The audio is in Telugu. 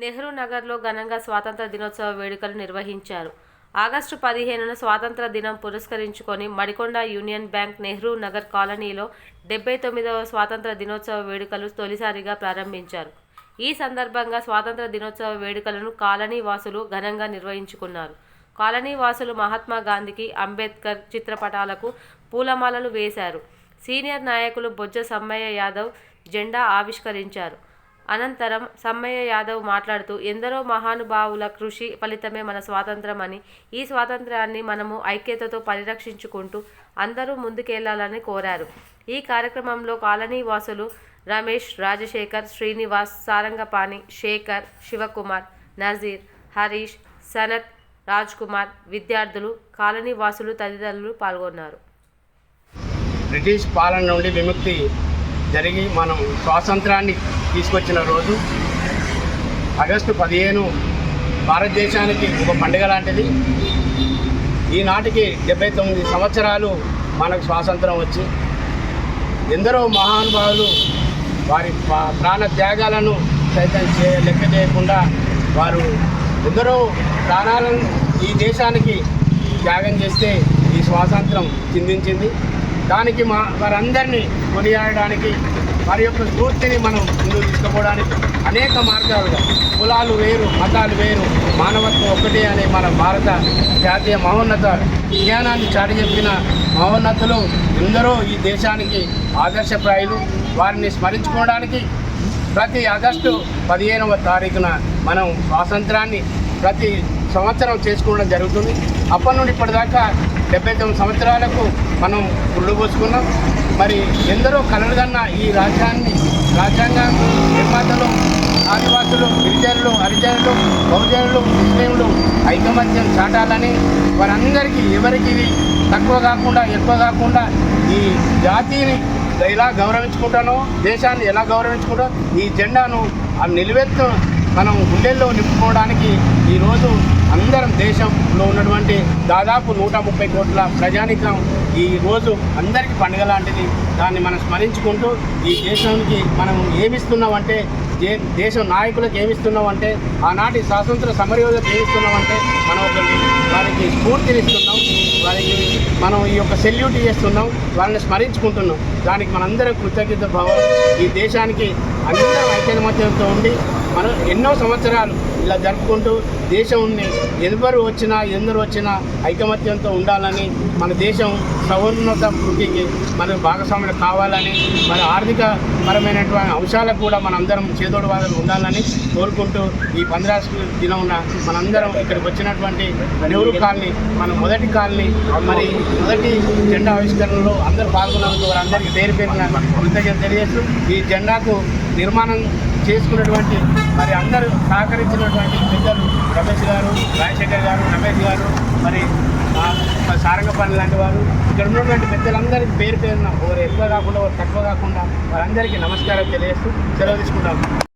నెహ్రూ నగర్లో ఘనంగా స్వాతంత్ర దినోత్సవ వేడుకలు నిర్వహించారు. ఆగస్టు పదిహేనున స్వాతంత్ర దినం పురస్కరించుకొని మడికొండ యూనియన్ బ్యాంక్ నెహ్రూ నగర్ కాలనీలో డెబ్బై తొమ్మిదవ స్వాతంత్ర దినోత్సవ వేడుకలు తొలిసారిగా ప్రారంభించారు. ఈ సందర్భంగా స్వాతంత్ర దినోత్సవ వేడుకలను కాలనీ వాసులు ఘనంగా నిర్వహించుకున్నారు. కాలనీ వాసులు మహాత్మా గాంధీకి అంబేద్కర్ చిత్రపటాలకు పూలమాలలు వేశారు. సీనియర్ నాయకులు బొజ్జ సమ్మయ్య యాదవ్ జెండా ఆవిష్కరించారు. అనంతరం సమ్మయ్య యాదవ్ మాట్లాడుతూ ఎందరో మహానుభావుల కృషి ఫలితమే మన స్వాతంత్రం అని ఈ స్వాతంత్రాన్ని మనము ఐక్యతతో పరిరక్షించుకుంటూ అందరూ ముందుకెళ్ళాలని కోరారు. ఈ కార్యక్రమంలో కాలనీ వాసులు రమేష్ రాజశేఖర్ శ్రీనివాస్ సారంగపాణి శేఖర్ శివకుమార్ నజీర్ హరీష్ సనత్ రాజ్ కుమార్ విద్యార్థులు కాలనీ వాసులు తదితరులు పాల్గొన్నారు. బ్రిటిష్ పాలన నుండి విముక్తి జరిగి మనం స్వాతంత్రాన్ని తీసుకొచ్చిన రోజు ఆగస్టు పదిహేను భారతదేశానికి ఒక పండుగ లాంటిది. ఈనాటికి డెబ్బై తొమ్మిది సంవత్సరాలు మనకు స్వాతంత్రం వచ్చి ఎందరో మహానుభావులు వారి ప్రాణ త్యాగాలను సైతం చే లెక్క చేయకుండా వారు ఎందరో ప్రాణాలను ఈ దేశానికి త్యాగం చేస్తే ఈ స్వాతంత్రం చిందించింది. దానికి మా వారందరినీ కొనియాడడానికి వారి యొక్క స్ఫూర్తిని మనం ముందుకు తీసుకుపోవడానికి అనేక మార్గాలుగా కులాలు వేరు మతాలు వేరు మానవత్వం ఒకటే అనే మన భారత జాతీయ మహోన్నత విజ్ఞానాన్ని చాటి చెప్పిన మహోన్నతులు ఎందరో ఈ దేశానికి ఆదర్శప్రాయులు. వారిని స్మరించుకోవడానికి ప్రతి ఆగస్టు పదిహేనవ తారీఖున మనం స్వాతంత్రాన్ని ప్రతి సంవత్సరం చేసుకోవడం జరుగుతుంది. అప్పటి నుండి ఇప్పటిదాకా డెబ్బై తొమ్మిది సంవత్సరాలకు మనం గుళ్ళు పోసుకున్నాం. మరి ఎందరో కలలు కన్న ఈ రాజ్యాన్ని రాజ్యాంగం నిర్మాతలు ఆదివాసులు గిరిజనులు హరిజనులు బహుజనులు ముస్లింలు ఐకమత్యం చాటాలని వారందరికీ ఎవరికి ఇది తక్కువ కాకుండా ఎక్కువ కాకుండా ఈ జాతిని ఎలా గౌరవించుకుంటానో దేశాన్ని ఎలా గౌరవించుకుంటానో ఈ జెండాను ఆ నిలువెత్తు మనం గుండెల్లో నింపుకోవడానికి ఈరోజు అందరం దేశంలో ఉన్నటువంటి దాదాపు నూట ముప్పై కోట్ల ప్రజానికం ఈ రోజు అందరికీ పండుగ లాంటిది. దాన్ని మనం స్మరించుకుంటూ ఈ దేశానికి మనం ఏమిస్తున్నామంటే దే దేశం నాయకులకు ఏమిస్తున్నామంటే ఆనాటి స్వాతంత్ర సమరయోధులకు ఏమిస్తున్నామంటే మనం ఒకరికి వారికి స్ఫూర్తినిస్తున్నాం. వారికి మనం ఈ యొక్క సెల్యూట్ చేస్తున్నాం. వాళ్ళని స్మరించుకుంటున్నాం. దానికి మనందరం కృతజ్ఞత భావం ఈ దేశానికి అందరం ఐక్యమత్యంతో ఉండి మనం ఎన్నో సంవత్సరాలు ఇలా జరుపుకుంటూ దేశంని ఎవరు వచ్చినా ఎందరు వచ్చినా ఐకమత్యంతో ఉండాలని మన దేశం సవోన్నత వృద్ధికి మన భాగస్వాములు కావాలని మన ఆర్థిక పరమైనటువంటి అంశాలకు కూడా మనందరం చేదోడు వాదలు ఉండాలని కోరుకుంటూ ఈ పంద్రాష్ట్ర దినమున మనందరం ఇక్కడికి వచ్చినటువంటి నెహ్రూ కాలనీ మన మొదటి కాలనీ మరి మొదటి జెండా ఆవిష్కరణలో అందరూ పాల్గొన్నందుకు వారందరికీ పేరు పేరున కృతజ్ఞత తెలియజేస్తూ ఈ జెండాకు నిర్మాణం చేసుకున్నటువంటి మరి అందరూ సహకరించినటువంటి పెద్దలు రమేష్ గారు రాజశేఖర్ గారు రమేష్ గారు మరి సారంగపల్లి లాంటి వారు ఇక్కడ ఉన్నటువంటి పెద్దలందరికీ పేరు పేరున ఒకరు ఎక్కువ కాకుండా ఒకరు తక్కువ కాకుండా వారందరికీ నమస్కారం తెలియజేస్తూ సెలవు తీసుకుంటాము